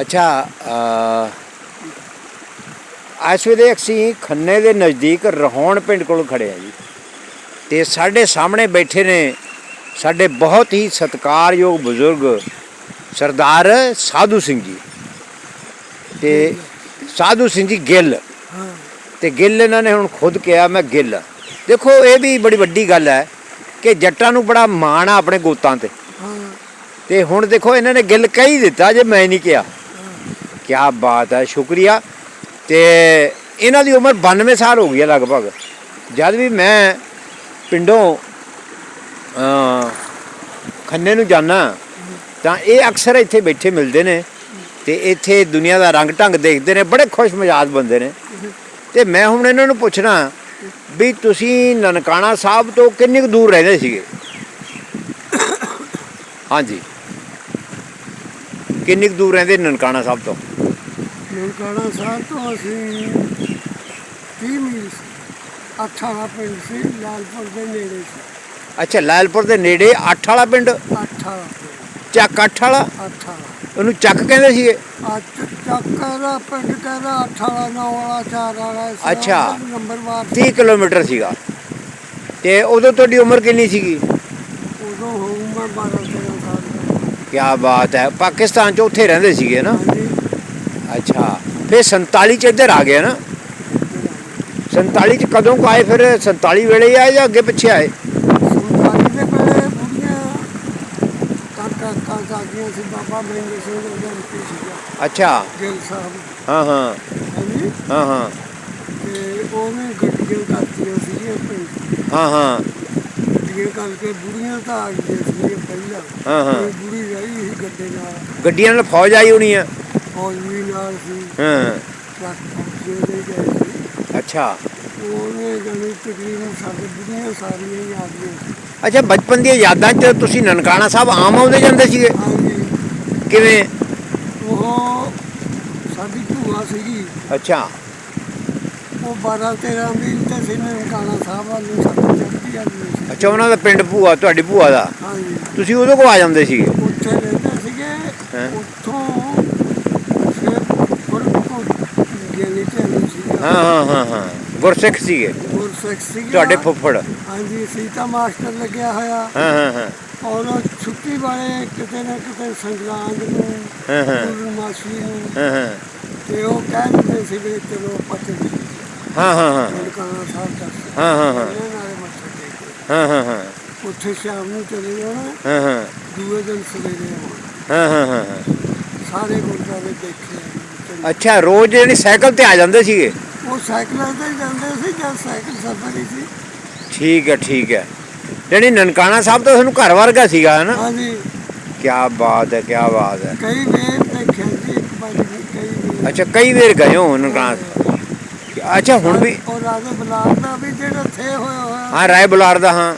ਅੱਛਾ ਇਸ ਵੇਲੇ ਅਸੀਂ ਖੰਨੇ ਦੇ ਨਜ਼ਦੀਕ ਰਹੌਣ ਪਿੰਡ ਕੋਲ ਖੜੇ ਆ ਜੀ। ਤੇ ਸਾਡੇ ਸਾਹਮਣੇ ਬੈਠੇ ਨੇ ਸਾਡੇ ਬਹੁਤ ਹੀ ਸਤਿਕਾਰਯੋਗ ਬਜ਼ੁਰਗ ਸਰਦਾਰ ਸਾਧੂ ਸਿੰਘ ਜੀ। ਤੇ ਸਾਧੂ ਸਿੰਘ ਜੀ ਗਿੱਲ। ਹਾਂ ਤੇ ਗਿੱਲ ਇਹਨਾਂ ਨੇ ਹੁਣ ਖੁਦ ਕਿਹਾ, ਮੈਂ ਗਿੱਲ। ਦੇਖੋ, ਇਹ ਵੀ ਬੜੀ ਵੱਡੀ ਗੱਲ ਹੈ ਕਿ ਜੱਟਾਂ ਨੂੰ ਬੜਾ ਮਾਣ ਆ ਆਪਣੇ ਗੋਤਾਂ ਤੇ। ਤੇ ਹੁਣ ਦੇਖੋ ਇਹਨਾਂ ਨੇ ਗਿੱਲ ਕਹੀ ਦਿੱਤਾ ਜੇ ਮੈਂ ਨਹੀਂ ਕਿਹਾ। ਕੀ ਬਾਤ ਹੈ, ਸ਼ੁਕਰੀਆ। ਤੇ ਇਹਨਾਂ ਦੀ ਉਮਰ 92 ਸਾਲ ਹੋ ਗਈ ਹੈ ਲਗਭਗ। ਜਦ ਵੀ ਮੈਂ ਪਿੰਡੋਂ ਖੰਨੇ ਨੂੰ ਜਾਣਾ ਤਾਂ ਇਹ ਅਕਸਰ ਇੱਥੇ ਬੈਠੇ ਮਿਲਦੇ ਨੇ ਤੇ ਇੱਥੇ ਦੁਨੀਆ ਦਾ ਰੰਗ ਢੰਗ ਦੇਖਦੇ ਨੇ, ਬੜੇ ਖੁਸ਼ ਮਜਾਜ ਬੰਦੇ ਨੇ। ਤੇ ਮੈਂ ਹੁਣ ਇਹਨਾਂ ਨੂੰ ਪੁੱਛਣਾ ਵੀ ਤੁਸੀਂ ਨਨਕਾਣਾ ਸਾਹਿਬ ਤੋਂ ਕਿੰਨੀ ਕੁ ਦੂਰ ਰਹਿੰਦੇ ਸੀਗੇ? ਹਾਂਜੀ। ਕਿੰਨੀ ਕੁ ਦੂਰ ਰਹਿੰਦੇ ਨਨਕਾਣਾ ਸਾਹਿਬ ਤੋਂ? ਨਨਕਾਣਾ ਸਾਹਿਬ ਤੋਂ ਅਸੀਂ 30 ਮੀਲ ਸੀ। ਅੱਠਾਂ ਪਿੰਡ ਸੀ ਲਾਲਪੁਰ ਦੇ ਨੇੜੇ ਸੀ। ਅੱਛਾ ਲਾਲਪੁਰ ਦੇ ਨੇੜੇ ਅੱਠ ਵਾਲਾ ਪਿੰਡ? ਅੱਠਾਂ ਚੱਕ ਅੱਠ ਵਾਲਾ? ਉਹਨੂੰ ਚੱਕ ਕਹਿੰਦੇ ਸੀਗੇ? ਅੱਠ ਚੱਕਰ ਦਾ ਪਿੰਡ ਕਹਿੰਦਾ ਅੱਠਾਂ ਵਾਲਾ ਨੌ ਵਾਲਾ ਚਾਰ ਵਾਲਾ ਇਸ ਤਰ੍ਹਾਂ ਅੱਛਾ। ਦਾ ਨੰਬਰਵਾਰ 30 ਕਿਲੋਮੀਟਰ ਸੀਗਾ। ਤੇ ਉਦੋਂ ਤੁਹਾਡੀ ਉਮਰ ਕਿੰਨੀ ਸੀਗੀ? ਉਦੋਂ ਹੋਊ ਮੈਂ 12 13 ਸਾਲ ਦਾ ਕੀ ਬਾਤ ਹੈ। ਪਾਕਿਸਤਾਨ ਚ ਉੱਥੇ ਰਹਿੰਦੇ ਸੀਗੇ ਨਾ? ਅੱਛਾ। ਫਿਰ 47 ਚ ਇੱਧਰ ਆ ਗਏ ਨਾ? 47 ਚ ਕਦੋਂ ਕੁ ਆਏ ਫਿਰ? 47 ਵੇਲੇ ਆਏ ਜਾਂ ਅੱਗੇ ਪਿੱਛੇ ਆਏ? ਸੀ। ਅੱਛਾ। ਗਿੱਲ ਸਾਹਿਬ। ਹਾਂ ਹਾਂ। ਹਾਂ ਹਾਂ। ਤੇ ਉਹਨੇ ਗੱਡੀਆਂ ਕਰਤੀਆਂ ਪਿੰਡ ਹਾਂ ਹਾਂ। ਗੱਡੀਆਂ ਕਰਕੇ ਬੁੜੀਆਂ ਤਾਂ ਆ ਗਈਆਂ ਸੀਗੀਆਂ ਪਹਿਲਾਂ। ਹਾਂ, ਹਾਂ। ਕੋਈ ਬੁੜੀ ਰਹੀ ਸੀ ਗੱਡੇ ਨਾਲ। ਗੱਡੀਆਂ ਨਾਲ ਫੌਜ ਆਈ ਹੋਣੀ ਆ? ਫੌਜ ਵੀ ਨਾਲ ਸੀ। ਹਾਂ। ਟਰੱਕ ਫੌਜੀ ਦੇ ਗਏ ਸੀ। ਅੱਛਾ। ਉਹਨੇ ਜਾਣੀ ਤਕਰੀਬਨ ਸਾਡੇ ਬੁੜੀਆਂ ਸਾਰੀਆਂ ਹੀ ਆ ਗਈਆਂ ਅੱਛਾ ਬਚਪਨ ਦੀਆਂ ਯਾਦਾਂ 'ਚ ਤੁਸੀਂ ਨਨਕਾਣਾ ਸਾਹਿਬ ਆਮ ਆਉਂਦੇ ਜਾਂਦੇ ਸੀਗੇ? ਕਿਵੇਂ? ਉਹ ਸਾਡੀ ਭੂਆ ਸੀਗੀ। ਅੱਛਾ। ਉਹ 12 13 ਮੀਲ ਤੇ ਸੀ ਨਨਕਾਣਾ ਸਾਹਿਬ ਵੱਲ ਨੂੰ ਸਾਡੀ ਸੀ ਅੱਛਾ ਉਹਨਾਂ ਦਾ ਪਿੰਡ ਭੂਆ ਤੁਹਾਡੀ ਭੂਆ ਦਾ? ਹਾਂਜੀ। ਤੁਸੀਂ ਉਦੋਂ ਕੋ ਆ ਜਾਂਦੇ ਸੀਗੇ? ਉੱਥੇ ਰਹਿੰਦੇ? ਸੀਗੇ ਉੱਥੋਂ ਹਾਂ ਹਾਂ ਹਾਂ ਹਾਂ। ਗੁਰਸਿੱਖ ਸੀਗੇ? ਗੁਰਸਿੱਖ ਸੀਗਾ। ਤੁਹਾਡੇ ਫੁੱਫੜ? ਹਾਂਜੀ ਸੀਤਾ ਮਾਸਟਰ ਲੱਗਿਆ ਹੋਇਆ। ਹਾਂ ਹਾਂ ਹਾਂ। ਔਰ ਛੁੱਟੀ ਵਾਲੇ ਕਿਤੇ ਨਾ ਕਿਤੇ ਸੰਗਰਾਂਦ ਨੂੰ ਹਾਂ ਹਾਂ। ਪੂਰਨਮਾਸ਼ੀ ਨੂੰ। ਹਾਂ ਹਾਂ। ਤੇ ਉਹ ਕਹਿ ਦਿੰਦੇ ਸੀ ਵੀ ਚਲੋ ਚੱਲੀਏ ਹਾਂ ਹਾਂ ਹਾਂ। ਹਾਂ ਹਾਂ ਹਾਂ ਉਹਨਾਂ ਨਾਲੇ ਮੱਥਾ ਟੇਕ ਕੇ। ਹਾਂ ਹਾਂ ਹਾਂ। ਉੱਥੇ ਸ਼ਾਮ ਨੂੰ ਚਲੇ ਜਾਣਾ। ਹਾਂ ਹਾਂ। ਦੂਏ ਦਿਨ ਸਵੇਰੇ ਆਉਣਾ। ਹਾਂ ਹਾਂ ਹਾਂ ਹਾਂ। ਸਾਰੇ ਗੁਰਦੁਆਰੇ ਦੇਖੇ ਚੰਗੇ। ਅੱਛਾ ਰੋਜ਼ ਜਿਹੜੀ ਸਾਈਕਲ ਤੇ ਆ ਜਾਂਦੇ ਸੀਗੇ? ਉਹ ਸਾਈਕਲਾਂ ਤੇ ਜਾਂਦੇ ਸੀ ਜਦ ਸਾਈਕਲ ਸਫਰ ਹੀ ਸੀ। ਠੀਕ ਹੈ ਠੀਕ ਹੈ। ਜਿਹੜੀ ਨਨਕਾਣਾ ਸਾਹਿਬ ਤਾਂ ਤੁਹਾਨੂੰ ਘਰ ਵਰਗਾ ਸੀਗਾ ਹੈ ਨਾ? ਹਾਂਜੀ। ਕੀ ਬਾਤ ਹੈ ਕੀ ਬਾਤ ਹੈ। ਕਈ ਵੇਰ ਦੇਖਿਆ ਜੀ ਇੱਕ ਵਾਰੀ ਵੀ ਕਈ ਵੇਰ ਅੱਛਾ ਕਈ ਵਾਰ ਗਏ ਹੋ ਨਨਕਾਣਾ ਅੱਛਾ ਹੁਣ ਵੀ ਉਹ ਰਾਜੇ ਬਲਾਰ ਦਾ ਵੀ ਜਿਹੜਾ ਥੇ ਹੋਇਆ ਹੋਇਆ ਹਾਂ ਰਾਏ ਬੁਲਾਰ ਦਾ ਹਾਂ।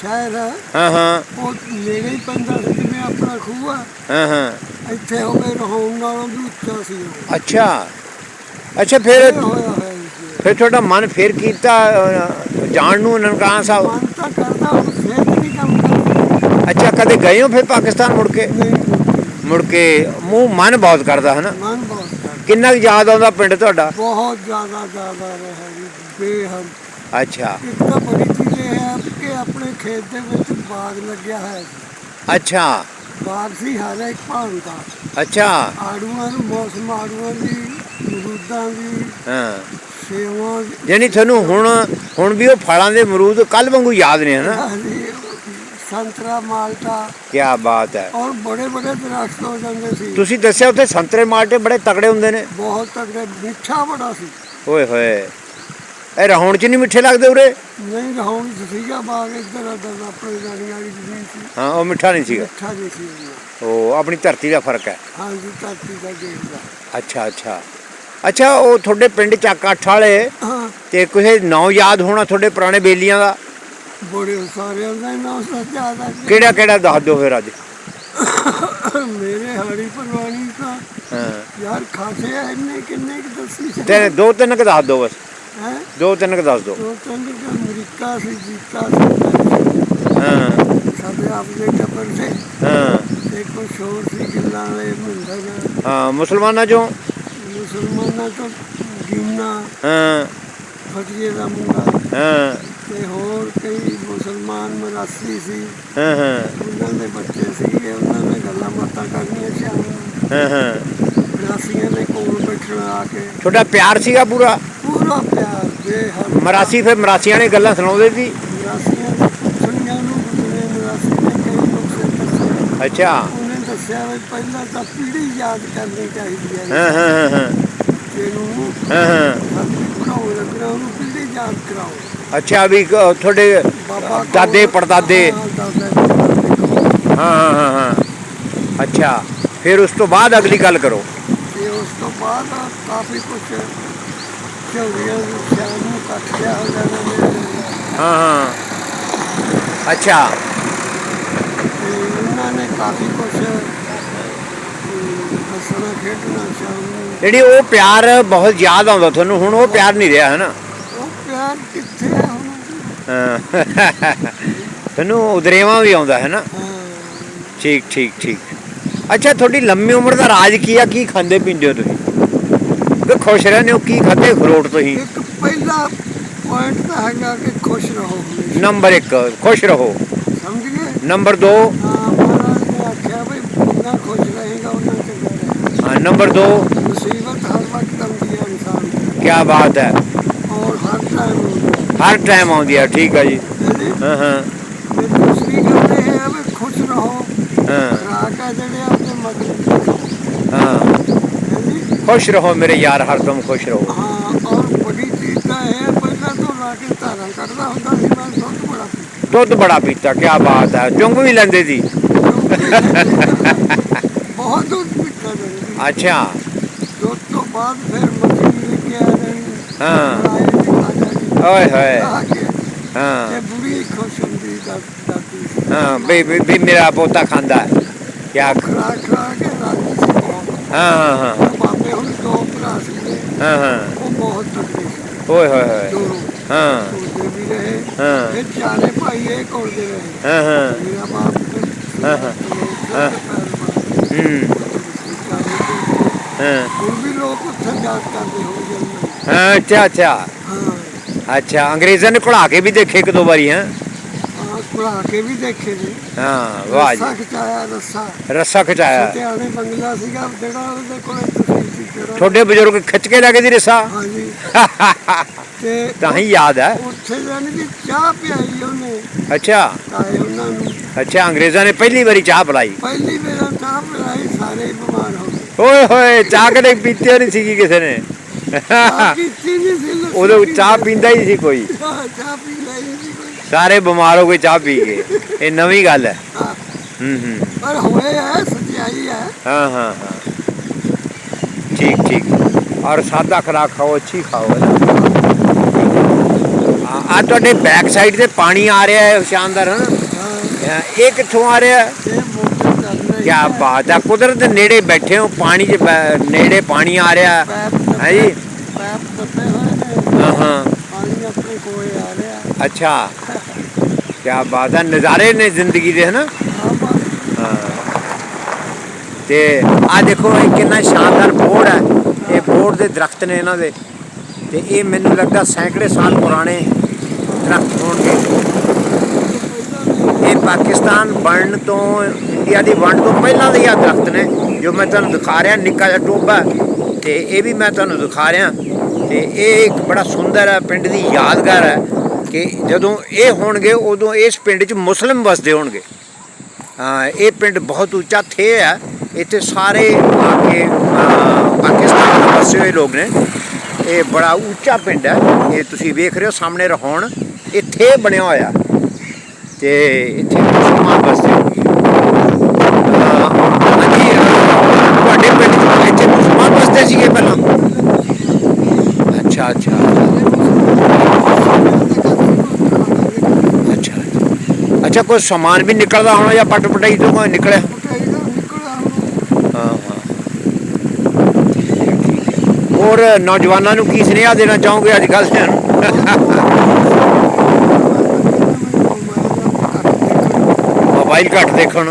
ਸ਼ਹਿਰ ਆ, ਹਾਂ ਹਾਂ। ਉਹ ਨੇੜੇ ਹੀ ਪੈਂਦਾ ਸੀ ਜਿਵੇਂ ਆਪਣਾ ਖੂਹ ਆ। ਹਾਂ ਹਾਂ। ਇੱਥੇ ਹੋਵੇ ਰਹਾਉਣ ਨਾਲੋਂ ਵੀ ਉੱਚਾ ਸੀ ਉਹ। ਅੱਛਾ। ਅੱਛਾ ਫਿਰ ਇਹ ਹੋਇਆ ਹੋਇਆ ਸੀ। ਫਿਰ ਤੁਹਾਡਾ ਮਨ ਫਿਰ ਕੀਤਾ ਅਹ, ਜਾਣ ਨੂੰ ਨਨਕਾਣਾ ਸਾਹਿਬ? ਮਨ ਤਾਂ ਕਰਦਾ ਹੁਣ ਫੇਰ ਵੀ ਨਹੀਂ ਕੰਮ ਕਰਦਾ। ਅੱਛਾ ਕਦੇ ਗਏ ਹੋ ਫਿਰ ਪਾਕਿਸਤਾਨ ਮੁੜ ਕੇ? ਨਹੀਂ। ਮੁੜ ਕੇ ਮੂੰਹ ਮਨ ਬਹੁਤ ਕਰਦਾ ਹੈ ਨਾ ਮਨ ਬਹੁਤ ਕਿੰਨਾ ਕੁ ਯਾਦ ਆਉਂਦਾ ਪਿੰਡ ਤੁਹਾਡਾ? ਬਹੁਤ ਜ਼ਿਆਦਾ ਜ਼ਿਆਦਾ ਰਿਹਾ ਜੀ ਬੇਹੱਦ। ਅੱਛਾ। ਇੱਕ ਤਾਂ ਬੜੀ ਚੀਜ਼ ਇਹ ਹੈ ਕਿ ਆਪਣੇ ਖੇਤ ਦੇ ਵਿੱਚ ਬਾਗ ਲੱਗਿਆ ਹੈ। ਅੱਛਾ। ਬਾਗ ਸੀ ਹਰ ਇੱਕ ਭਾਂ ਦਾ। ਅੱਛਾ। ਆੜੂਆਂ ਨੂੰ ਮੌਸਮ ਆੜੂਆਂ ਦੀ ਮਰੂਦਾਂ ਦੀ ਹਾਂ। ਸੇਵਾਂ ਦੀ। ਯਾਨੀ ਤੁਹਾਨੂੰ ਹੁਣ ਹੁਣ ਵੀ ਉਹ ਫਲਾਂ ਦੇ ਅਮਰੂਦ ਕੱਲ ਵਾਂਗੂ ਯਾਦ ਨੇ ਹਨਾ ਹਾਂਜੀ, ਸੰਤਰਾ ਮਾਲਟਾ। ਕੀ ਬਾਤ ਹੈ। ਔਰ ਬੜੇ ਬੜੇ ਦਰਖਤ ਹੋ ਜਾਂਦੇ ਸੀ। ਤੁਸੀਂ ਦੱਸਿਆ ਉੱਥੇ ਸੰਤਰੇ ਮਾਲਟੇ ਬੜੇ ਤਕੜੇ ਹੁੰਦੇ ਨੇ। ਬਹੁਤ ਤਗੜੇ ਮਿੱਠਾ ਬੜਾ ਸੀ। ਓਏ ਹੋਏ। ਇਹ ਰਹਾਉਣ ਚ ਨਹੀਂ ਮਿੱਠੇ ਲੱਗਦੇ ਉਰੇ? ਨਹੀਂ ਰਹਾਉਣ ਚ ਸੀਗਾ ਬਾਗ ਇੱਧਰ ਉੱਧਰ ਆਪਣੇ ਜਾਣੀ ਵਾਲੀ ਜ਼ਮੀਨ ਸੀ। ਹਾਂ ਉਹ ਮਿੱਠਾ ਨਹੀਂ ਸੀਗਾ। ਮਿੱਠਾ ਨਹੀਂ ਸੀ। ਉਹ ਆਪਣੀ ਧਰਤੀ ਦਾ ਫ਼ਰਕ ਹੈ। ਹਾਂਜੀ ਧਰਤੀ ਦਾ ਦਾ। ਅੱਛਾ ਅੱਛਾ। ਅੱਛਾ ਉਹ ਤੁਹਾਡੇ ਪਿੰਡ ਚੱਕ ਅੱਠ ਵਾਲੇ ਤੇ ਕਿਸੇ ਨਾਂ ਯਾਦ ਹੋਣਾ ਤੁਹਾਡੇ ਪੁਰਾਣੇ ਬੇਲੀਆਂ ਦਾ? ਬੜੇ ਸਾਰਿਆਂ ਦਾ ਨਾਮ ਸੱਚਾ ਕਿਹੜਾ ਕਿਹੜਾ ਦੱਸ ਦਿਓ ਫਿਰ ਅੱਜ। ਮੇਰੇ ਹਾੜੀ ਪਰਵਾਣੀ ਤਾਂ ਹਾਂ। ਯਾਰ ਖਾਸੇ ਆ ਇੰਨੇ ਕਿੰਨੇ ਕਿ ਦੱਸੀ ਤੇ ਦੋ ਤਿੰਨ ਕੁ ਦੱਸ ਦਿਓ ਬਸ। ਹੈ? ਦੋ ਤਿੰਨ ਕੁ ਦੱਸ ਦਿਓ। ਦੋ ਤਿੰਨ ਕਿ ਅਮਰੀਕਾ ਸੀ ਜੀਤਾ ਸੀ ਹਾਂ। ਸਾਡੇ ਆਪ ਦੇ ਟੱਬਰ ਸੇ। ਹਾਂ। ਤੇ ਕੁਛ ਹੋਰ ਸੀ ਗਿੱਲਾਂ ਵਾਲੇ ਮੁੰਡੇ ਹਾਂ ਮੁਸਲਮਾਨਾਂ ਚੋਂ। ਮੁਸਲਮਾਨਾਂ ਤੋਂ ਗੀਨਾ ਹਾਂ। ਫਟੀਏ ਦਾ ਮੁੰਡਾ। ਹਾਂ। ਤੇ ਹੋਰ ਕਈ ਮੁਸਲਮਾਨ ਮਰਾਸੀ ਸੀ। ਹਾਂ ਹਾਂ। ਉਹਨਾਂ ਦੇ ਬੱਚੇ ਸੀਗੇ ਉਹਨਾਂ ਨੇ ਗੱਲਾਂ ਬਾਤਾਂ ਕਰਨੀਆਂ ਸ਼ਾਮ। ਨੂੰ ਹਾਂ ਹਾਂ। ਮਰਾਸੀਆਂ ਦੇ ਕੋਲ ਬੈਠਣਾ ਆ ਕੇ। ਤੁਹਾਡਾ ਪਿਆਰ ਸੀਗਾ ਪੂਰਾ? ਪੂਰਾ ਪਿਆਰ ਬੇਹੱਦ। ਮਰਾਸੀ ਫਿਰ ਮਰਾਸੀਆਂ ਨੇ ਗੱਲਾਂ ਸੁਣਾਉਂਦੇ ਸੀ? ਮਰਾਸੀਆਂ ਦੇ ਸੁਣੀਆਂ ਨੂੰ ਗੁਜ਼ਰੇ ਮਰਾਸੀ ਨੇ ਕਈ ਨੁਕਸੇ ਦੱਸੇ ਅੱਛਾ। ਉਹਨੇ ਦੱਸਿਆ ਵੀ ਪਹਿਲਾਂ ਤਾਂ ਪੀੜ੍ਹੀ ਯਾਦ ਕਰਨੀ ਚਾਹੀਦੀ ਹੈ। ਹਾਂ ਹਾਂ ਹਾਂ ਹਾਂ। ਜਿਹਨੂੰ ਹਾਂ ਹਾਂ। ਪੜਾਉ ਲੱਗਣਾ ਉਹਨੂੰ ਪੀੜ੍ਹੀ ਯਾਦ ਕਰਾਓ। ਅੱਛਾ ਵੀ ਕ- ਤੁਹਾਡੇ ਦਾਦੇ ਪੜਦਾਦੇ। ਹਾਂ। ਹਾਂ ਹਾਂ ਹਾਂ ਅੱਛਾ ਫਿਰ ਉਸ ਤੋਂ ਬਾਅਦ ਅਗਲੀ ਗੱਲ ਕਰੋ। ਤੇ ਉਸ ਤੋਂ ਬਾਅਦ ਕਾਫੀ ਕੁਝ ਸ਼ਾਮ ਨੂੰ ਹੋ ਜਾਣਾ ਮੇਰੇ ਹਾਂ ਹਾਂ। ਅੱਛਾ। ਤੇ ਉਹਨਾਂ ਨੇ ਕਾਫੀ ਕੁਝ ਹੱਸਣਾ ਖੇਡਣਾ ਸ਼ਾਮ ਨੂੰ ਜਿਹੜੀ ਉਹ ਪਿਆਰ ਬਹੁਤ ਯਾਦ ਆਉਂਦਾ ਤੁਹਾਨੂੰ ਹੁਣ ਉਹ ਪਿਆਰ ਨਹੀਂ ਰਿਹਾ ਹੈ ਨਾ ਉਹ ਪਿਆਰ ਕਿੱਥੇ ਹੈ ਹੁਣ ਹਾਂ। ਤੁਹਾਨੂੰ ਉਦਰੇਵਾਂ ਵੀ ਆਉਂਦਾ ਹੈ ਨਾ? ਹਾਂ ਠੀਕ ਠੀਕ ਠੀਕ। ਅੱਛਾ ਤੁਹਾਡੀ ਲੰਮੀ ਉਮਰ ਦਾ ਰਾਜ ਕੀ ਆ? ਕੀ ਖਾਂਦੇ ਪੀਂਦੇ ਹੋ ਤੁਸੀਂ? ਕਿ ਖੁਸ਼ ਰਹਿੰਦੇ ਹੋ? ਕੀ ਖਾਂਦੇ ਖਰੋਟ ਤੁਸੀਂ? ਇੱਕ ਪਹਿਲਾ ਪੁਆਇੰਟ ਤਾਂ ਹੈਗਾ ਕਿ ਖੁਸ਼ ਰਹੋ ਨੰਬਰ 1 ਖੁਸ਼ ਰਹੋ। ਸਮਝ ਗਏ? ਨੰਬਰ 2 ਹਾਂ ਮਹਾਰਾਜ ਨੇ ਆਖਿਆ ਵੀ ਜਿੰਨਾ ਖੁਸ਼ ਰਹੇਗਾ ਉਹਨਾਂ ਚੰਗਾ ਰਹੇਗਾ ਨੰਬਰ 2 ਮੁਸੀਬਤ ਹਰ ਵਕਤ ਆਉਂਦੀ ਹੈ ਇਨਸਾਨ ਕੀ ਬਾਤ ਹੈ। ਔਰ ਹਰ ਟਾਈਮ ਹਰ ਟਾਈਮ ਆਉਂਦੀ ਹੈ ਠੀਕ ਹੈ ਜੀ ਹੈ ਜੀ ਹਾਂ ਹਾਂ ਤੇ ਦੂਸਰੀ ਗੱਲ ਇਹ ਹੈ ਵੀ ਖੁਸ਼ ਰਹੋ ਹਾਂ ਖੁਰਾਕ ਹੈ ਜਿਹੜੇ ਆਪਣੇ ਮਤਲਬ ਦੀ ਖਾਓ ਹਾਂ ਹੈ ਜੀ ਖੁਸ਼ ਰਹੋ ਮੇਰੇ ਯਾਰ ਹਰਦਮ ਖੁਸ਼ ਰਹੋ ਹਾਂ ਔਰ ਬੜੀ ਚੀਜ਼ ਤਾਂ ਇਹ ਹੈ ਪਹਿਲਾਂ ਤੋਂ ਲਾ ਕੇ ਧਾਰਾਂ ਕੱਢਦਾ ਹੁੰਦਾ ਸੀ ਮੈਂ ਦੁੱਧ ਬੜਾ ਪੀਂਦਾ ਦੁੱਧ ਬੜਾ ਪੀਤਾ ਕੀ ਬਾਤ ਹੈ ਚੁੰਗ ਵੀ ਲੈਂਦੇ ਸੀ ਬਹੁਤ ਦੁੱਧ ਪੀਤਾ ਜਾਂਦਾ ਅੱਛਾ ਦੁੱਧ ਤੋਂ ਬਾਅਦ ਫਿਰ ਮੱਖਣੀ ਲੈ ਕੇ ਆ ਜਾਣੀ ਹਾਂ। ਤੇ ਹੋਏ। ਕੇ ਹਾਂ। ਤੇ ਬੁੜੀ ਖੁਸ਼ ਹੁੰਦੀ ਦਾ- ਦਾਦੀ। ਹਾਂ ਵੀ- ਵੀ ਮੇਰਾ ਪੋਤਾ ਖਾਂਦਾ ਹੈ। ਕੀ ਹਾਂ ਖਾ ਖਾ ਕੇ ਰਾਜੀ ਸੀ। ਬਹੁਤ ਹਾਂ ਹਾਂ। ਉਹ ਬਾਬੇ ਹੁਣ ਦੋ ਭਰਾ ਸੀਗੇ। ਹਾਂ ਹਾਂ। ਉਹ ਬਹੁਤ ਤਕੜੇ ਸੀ। ਓਏ ਹੋਏ ਹੋਏ। ਹਾਂ। ਕੋਲਦੇ ਵੀ ਰਹੇ। ਹਾਂ। ਇਹ ਚਾਰੇ ਭਾਈ ਇਹ ਕੋਲਦੇ ਰਹੇ। ਹਾਂ ਹਾਂ। ਮੇਰਾ ਬਾਪ ਤੇ ਹਾਂ, ਹਾਂ। ਹਾਂ। ਹੂੰ। ਹਾਂ। ਹੁਣ ਵੀ ਲੋਕ ਉੱਥੇ ਯਾਦ ਕਰਦੇ ਹੋ ਜਾਂਦੇ ਹਾਂ ਅੱਛਾ ਅੱਛਾ। ਹਾਂ ਅੱਛਾ ਅੰਗਰੇਜ਼ਾਂ ਨੇ ਘੁਲਾ ਕੇ ਵੀ ਦੇਖੇ ਇੱਕ ਦੋ ਵਾਰੀ ਹੈ? ਕੁੜਾ ਕੇ ਵੀ ਦੇਖੇ ਨੇ ਹਾਂ ਵਾਹ ਰੱਸਾ ਖਿਚਾਇਆ ਰੱਸਾ। ਰੱਸਾ ਖਿਚਾਇਆ। ਸਤਿਆਣੇ ਬੰਗਲਾ ਸੀਗਾ ਜਿਹੜਾ ਉਹਦੇ ਕੋਲੇ ਤੁਸੀਂ ਸੀ ਜਿਹੜਾ ਤੁਹਾਡੇ ਬਜ਼ੁਰਗ ਖਿੱਚ ਕੇ ਲੈ ਗਏ ਸੀ ਰੱਸਾ? ਹਾਂਜੀ ਤੇ ਤਾਂ ਹੀ ਯਾਦ ਹੈ। ਉੱਥੇ ਜਾਣੀ ਕਿ ਚਾਹ ਪਿਆਈ ਉਹਨੇ। ਅੱਛਾ। ਤਾਏ ਉਹਨਾਂ ਨੂੰ। ਅੱਛਾ ਅੰਗਰੇਜ਼ਾਂ ਨੇ ਪਹਿਲੀ ਵਾਰੀ ਚਾਹ ਪਿਲਾਈ। ਪਹਿਲੀ ਵਾਰ ਚਾਹ ਪਿਲਾਈ ਸਾਰੇ ਬਿਮਾਰ ਹੋ ਗਏ। ਓਏ ਹੋਏ ਚਾਹ ਕਦੇ ਪੀਤੀ ਨਹੀਂ ਸੀਗੀ ਕਿਸੇ ਨੇ। ਪੀਤੀ ਨਹੀਂ ਸੀ ਉਹਦੇ ਚਾਹ ਪੀਂਦਾ ਹੀ ਸੀ ਕੋਈ। ਸਾਰੇ ਬਿਮਾਰ ਹੋ ਕੇ ਚਾਹ ਪੀ ਗਏ। ਇਹ ਨਵੀਂ ਗੱਲ ਹੈ। ਹੂੰ ਹੂੰ। ਹਾਂ ਹਾਂ ਹਾਂ। ਠੀਕ ਠੀਕ। ਔਰ ਸਾਦਾ ਖਰਾਕ ਖਾਓ ਅੱਛੀ ਖਾਓ। ਆ ਤੁਹਾਡੇ ਬੈਕ ਸਾਈਡ ਤੇ ਪਾਣੀ ਆ ਰਿਹਾ ਹੈ ਸ਼ਾਨਦਾਰ ਹਾਂ। ਇਹ ਕਿੱਥੋਂ ਆ ਰਿਹਾ? ਕੀ ਬਾਤ ਹੈ। ਕੁਦਰਤ ਦੇ ਨੇੜੇ ਬੈਠੇ ਹੋ ਪਾਣੀ ਦੇ ਨੇੜੇ ਪਾਣੀ ਆ ਰਿਹਾ। ਹੈ ਜੀ? ਹਾਂ ਹਾਂ। ਪਾਣੀ ਆਪਣੇ ਕੋਲੇ ਆ ਰਿਹਾ। ਅੱਛਾ। ਕੀ ਬਾਤ ਹੈ ਨਜ਼ਾਰੇ ਨੇ ਜ਼ਿੰਦਗੀ ਦੇ ਹੈ ਨਾ ਹਾਂ। ਤੇ ਆ ਦੇਖੋ ਇਹ ਕਿੰਨਾ ਸ਼ਾਨਦਾਰ ਬੋਰਡ ਹੈ ਇਹ ਬੋਰਡ ਦੇ ਦਰਖਤ ਨੇ ਇਹਨਾਂ ਦੇ। ਤੇ ਇਹ ਮੈਨੂੰ ਲੱਗਦਾ ਸੈਂਕੜੇ ਸਾਲ ਪੁਰਾਣੇ ਦਰਖਤ ਹੋਣਗੇ। ਇਹ ਪਾਕਿਸਤਾਨ ਬਣਨ ਤੋਂ ਇੰਡੀਆ ਦੀ ਵੰਡ ਤੋਂ ਪਹਿਲਾਂ ਦੇ ਆ ਦਰਖਤ ਨੇ ਜੋ ਮੈਂ ਤੁਹਾਨੂੰ ਦਿਖਾ ਰਿਹਾ ਨਿੱਕਾ ਜਿਹਾ ਟੋਬਾ ਤੇ ਇਹ ਵੀ ਮੈਂ ਤੁਹਾਨੂੰ ਦਿਖਾ ਰਿਹਾ। ਤੇ ਇਹ ਇੱਕ ਬੜਾ ਸੁੰਦਰ ਹੈ, ਪਿੰਡ ਦੀ ਯਾਦਗਾਰ ਹੈ ਕਿ ਜਦੋਂ ਇਹ ਹੋਣਗੇ, ਉਦੋਂ ਇਸ ਪਿੰਡ 'ਚ ਮੁਸਲਿਮ ਵਸਦੇ ਹੋਣਗੇ। ਇਹ ਪਿੰਡ ਬਹੁਤ ਉੱਚਾ ਥੇ ਹੈ। ਇੱਥੇ ਸਾਰੇ ਆ ਕੇ ਪਾਕਿਸਤਾਨ ਦੇ ਵਸੇ ਹੋਏ ਲੋਕ ਨੇ। ਇਹ ਬੜਾ ਉੱਚਾ ਪਿੰਡ ਹੈ। ਇਹ ਤੁਸੀਂ ਵੇਖ ਰਹੇ ਹੋ, ਸਾਹਮਣੇ ਰਹਾਉਣ। ਇਹ ਥੇ ਬਣਿਆ ਹੋਇਆ। ਤੇ ਇੱਥੇ ਮੁਸਲਮਾਨ ਵਸਦੇ ਹੋਣਗੇ ਅਹ, ਹਾਂਜੀ ਅਹ, ਤੁਹਾਡੇ ਪਿੰਡ 'ਚ ਇੱਥੇ ਮੁਸਲਮਾਨ ਵਸਦੇ ਸੀਗੇ ਪਹਿਲਾਂ ਅੱਛਾ। ਅੱਛਾ। ਅੱਛਾ, ਕੋਈ ਸਮਾਨ ਵੀ ਨਿਕਲਦਾ ਹੋਣਾ ਜਾਂ ਪੱਟ ਪਟਾਈ ਤੋਂ ਕੋਈ ਨਿਕਲਿਆ? ਹਾਂ ਹਾਂ। ਹੋਰ ਨੌਜਵਾਨਾਂ ਨੂੰ ਕੀ ਸੁਨੇਹਾ ਦੇਣਾ ਚਾਹੋਗੇ ਅੱਜ ਕੱਲ੍ਹ? ਦੇ ਮੋਬਾਈਲ ਘੱਟ ਦੇਖਣ।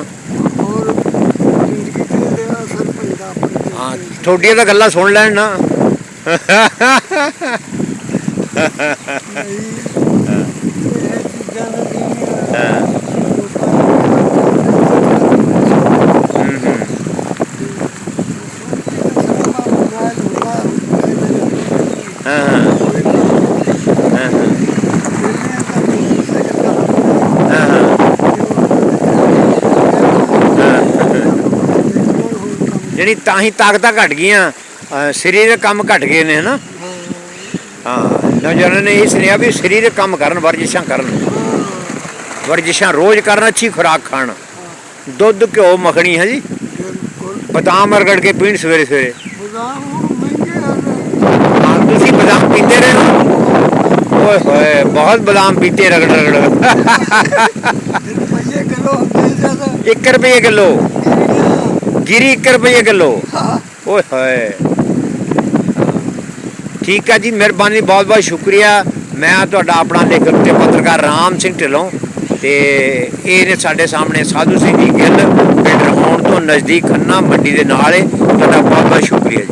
ਹਾਂ, ਤੁਹਾਡੀਆਂ ਤਾਂ ਗੱਲਾਂ ਸੁਣ ਲੈਣ ਨਾ। ਜਿਹੜੀ ਤਾਂ ਹੀ ਤਾਕਤਾਂ ਘਟ ਗਈਆਂ। ਅਹ ਸਰੀਰਕ ਕੰਮ ਘਟ ਗਏ ਨੇ ਹਨਾ? ਹਾਂ ਨੌਜਵਾਨਾਂ ਨੇ ਇਹ ਸੁਣਿਆ ਵੀ ਸਰੀਰਕ ਕੰਮ ਕਰਨ ਵਰਜਿਸ਼ਾਂ ਕਰਨ। ਵਰਜਿਸ਼ਾਂ ਰੋਜ਼ ਕਰਨ ਅੱਛੀ ਖੁਰਾਕ ਖਾਣ। ਦੁੱਧ ਘਿਓ ਮੱਖਣੀ ਹੈ ਜੀ? ਬਦਾਮ ਰਗੜ ਕੇ ਪੀਣ ਸਵੇਰੇ ਸਵੇਰੇ। ਹਾਂ ਤੁਸੀਂ ਬਦਾਮ ਪੀਂਦੇ ਰਹੇ ਹੋ? ਓਏ ਹੋਏ ਬਹੁਤ ਬਦਾਮ ਪੀਤੇ ਰਗੜ ਰਗੜ। 1 ਰੁਪਏ ਕਿਲੋ ਗਿਰੀ 1 ਰੁਪਏ ਕਿਲੋ? ਓਏ ਹੋਏ। ਠੀਕ ਹੈ ਜੀ, ਮਿਹਰਬਾਨੀ, ਬਹੁਤ ਬਹੁਤ ਸ਼ੁਕਰੀਆ। ਮੈਂ ਤੁਹਾਡਾ ਆਪਣਾ ਲੇਖਕ ਤੇ ਪੱਤਰਕਾਰ ਰਾਮ ਸਿੰਘ ਢਿੱਲੋਂ ਤੇ ਇਹ ਨੇ ਸਾਡੇ ਸਾਹਮਣੇ ਸਾਧੂ ਸਿੰਘ ਜੀ ਗਿੱਲ ਪਿੰਡ ਹੋਣ ਤੋਂ ਨਜ਼ਦੀਕ ਖੰਨਾ ਮੰਡੀ ਦੇ ਨਾਲ ਹੈ ਤੁਹਾਡਾ ਬਹੁਤ ਬਹੁਤ ਸ਼ੁਕਰੀਆ ਜੀ।